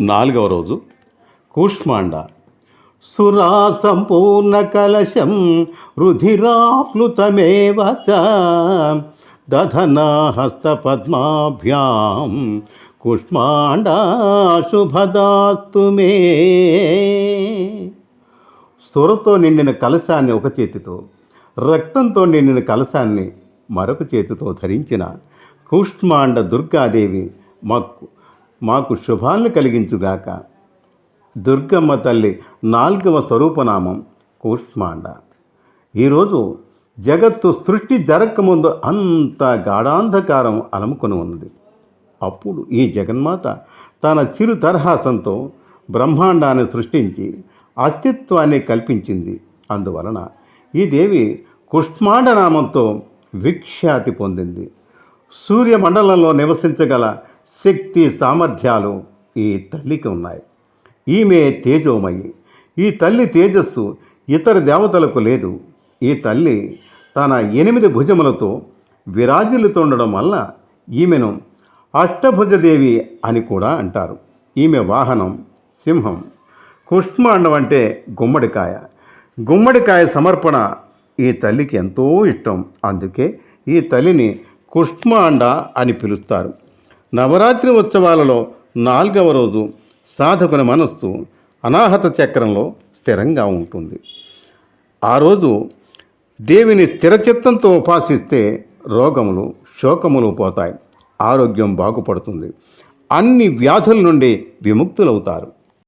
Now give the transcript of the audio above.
నాలుగవ రోజు కూష్మాండ. సురా సంపూర్ణ కలశం రుధిరాప్లుతమేవ దధనా హస్తపద్మాభ్యాం కుష్మాండా మే. సురతో నిండిన కలశాన్ని ఒక చేతితో రక్తంతో నిండిన కలశాన్ని మరొక చేతితో ధరించిన కూష్మాండ దుర్గాదేవి మాకు మాకు శుభాలను కలిగించుగాక. దుర్గమ్మ తల్లి నాలుగవ స్వరూపనామం కూష్మాండ. ఈరోజు జగత్తు సృష్టి జరగకముందు అంత గాఢాంధకారం అలముకొని ఉన్నది అప్పుడు ఈ జగన్మాత తన చిరు తరహాసంతో బ్రహ్మాండాన్ని సృష్టించి అస్తిత్వాన్ని కల్పించింది. అందువలన ఈ దేవి కుష్మాండ నామంతో విఖ్యాతి పొందింది. సూర్యమండలంలో నివసించగల శక్తి సామర్థ్యాలు ఈ తల్లికి ఉన్నాయి. ఈమె తేజోమయి. ఈ తల్లి తేజస్సు ఇతర దేవతలకు లేదు. ఈ తల్లి తన ఎనిమిది భుజములతో విరాజిల్లుతుండడం వల్ల ఈమెను అష్టభుజదేవి అని కూడా అంటారు. ఈమె వాహనం సింహం. కుష్మాండం అంటే గుమ్మడికాయ. గుమ్మడికాయ సమర్పణ ఈ తల్లికి ఎంతో ఇష్టం. అందుకే ఈ తల్లిని కుష్మాండ అని పిలుస్తారు. నవరాత్రి ఉత్సవాలలో నాలుగవ రోజు సాధకుని మనస్సు అనాహత చక్రంలో స్థిరంగా ఉంటుంది. ఆ రోజు దేవిని స్థిరచిత్తంతో ఉపాసిస్తే రోగములు శోకములు పోతాయి. ఆరోగ్యం బాగుపడుతుంది. అన్ని వ్యాధుల నుండి విముక్తులవుతారు.